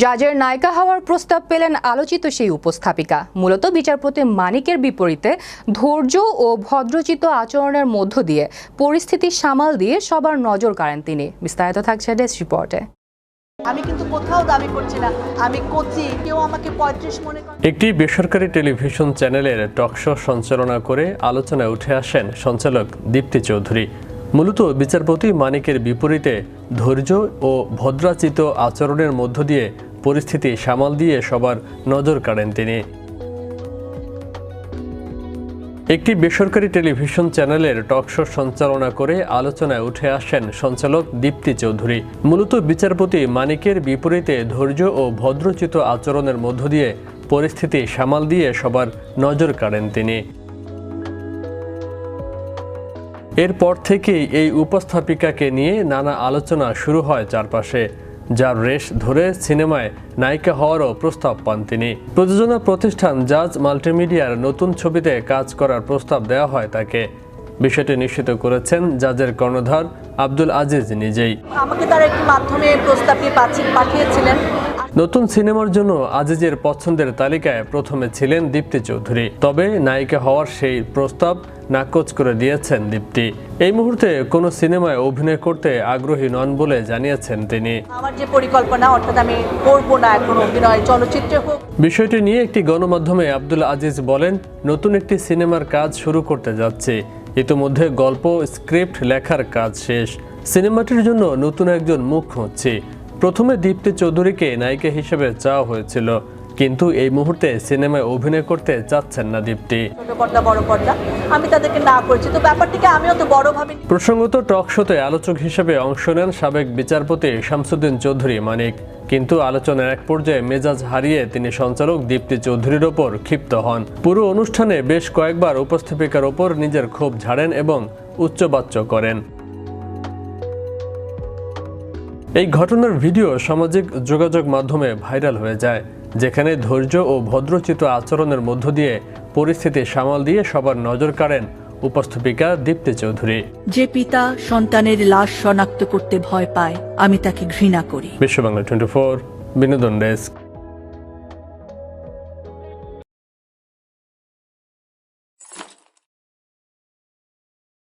জাজের নায়িকা হওয়ার প্রস্তাব পেলেন আলোচিত সেই উপস্থাপিকা। মূলত বিচারপতি মানিকের বিপরীতে ধৈর্য ও ভদ্রচিত আচরণের মধ্য দিয়ে পরিস্থিতি সামাল দিয়ে সবার নজর কাড়েন তিনি। বিস্তারিত থাকছে ডেস্ক রিপোর্টে। আমি কিন্তু কোথাও দাবি করছি না। আমি কোচি কেউ আমাকে পঁয়ত্রিশ মনে করে একটি বেসরকারি টেলিভিশন চ্যানেলের টকশো সঞ্চালনা করে আলোচনায় উঠে আসেন সঞ্চালক দীপ্তি চৌধুরী। মূলত বিচারপতি মানিকের বিপরীতে ধৈর্য ও ভদ্রাচিত আচরণের মধ্য দিয়ে পরিস্থিতি সামাল দিয়ে সবার নজর কাড়েন তিনি। একটি বেসরকারি টেলিভিশন চ্যানেলের টকশো সঞ্চালনা করে আলোচনায় উঠে আসেন সঞ্চালক দীপ্তি চৌধুরী। মূলত বিচারপতি মানিকের বিপরীতে ধৈর্য ও ভদ্রচিত আচরণের মধ্য দিয়ে পরিস্থিতি সামাল দিয়ে সবার নজর কাড়েন তিনি। এরপর থেকেই এই উপস্থাপিকাকে নিয়ে নানা আলোচনা শুরু হয় চারপাশে, যার রেশ ধরে সিনেমায় নায়িকা হওয়ারও প্রস্তাব পান তিনি। প্রযোজনা প্রতিষ্ঠান জাজ মাল্টিমিডিয়ার নতুন ছবিতে কাজ করার প্রস্তাব দেওয়া হয় তাকে। বিষয়টি নিশ্চিত করেছেন জাজের কর্ণধার আব্দুল আজিজ নিজেই। আমাকে তারা একটি মাধ্যমে প্রস্তাবটি পাঠিয়েছিলেন। নতুন সিনেমার জন্য আজিজের পছন্দের তালিকায় প্রথমে ছিলেন দীপ্তি চৌধুরী। তবে নায়িকা হওয়ার সেই প্রস্তাব নাকচ করে দিয়েছেন দীপ্তি। এই মুহূর্তে কোনো সিনেমায় অভিনয় করতে আগ্রহী নন বলে জানিয়েছেন তিনি। আমার যে পরিকল্পনা অর্থাৎ আমি করব না এখন অভিনয় চলচ্চিত্রে হোক। বিষয়টি নিয়ে একটি গণমাধ্যমে আব্দুল আজিজ বলেন নতুন একটি সিনেমার কাজ শুরু করতে যাচ্ছে। ইতিমধ্যে গল্প স্ক্রিপ্ট লেখার কাজ শেষ। সিনেমাটির জন্য নতুন একজন মুখ খুঁজছি। প্রথমে দীপ্তি চৌধুরীকে নায়িকা হিসেবে চাওয়া হয়েছিল কিন্তু এই মুহূর্তে সিনেমায় অভিনয় করতে চাচ্ছেন না দীপ্তি। ছোট পর্দা বড় পর্দা আমি তাদেরকে না করছি তো ব্যাপারটিকে আমিও তো বড় ভাবি। প্রসঙ্গত টক শোতে আলোচক হিসেবে অংশ নেন সাবেক বিচারপতি শামসুদ্দিন চৌধুরী মানিক কিন্তু আলোচনার এক পর্যায়ে মেজাজ হারিয়ে তিনি সঞ্চালক দীপ্তি চৌধুরীর ওপর ক্ষিপ্ত হন। পুরো অনুষ্ঠানে বেশ কয়েকবার উপস্থাপিকার ওপর নিজের ক্ষোভ ঝাড়েন এবং উচ্চবাচ্য করেন। এই ঘটনার ভিডিও সামাজিক যোগাযোগ মাধ্যমে ভাইরাল হয়ে যায় যেখানে ধৈর্য ও ভদ্রচিত আচরণের মধ্য দিয়ে পরিস্থিতি সামাল দিয়ে সবার নজর কাড়েন উপস্থাপিকা দীপ্তি চৌধুরী। যে পিতা সন্তানের লাশ শনাক্ত করতে ভয় পায় আমি তাকে ঘৃণা করি। বিশ্ব বাংলা টোয়েন্টি ফোর বিনোদন ডেস্ক।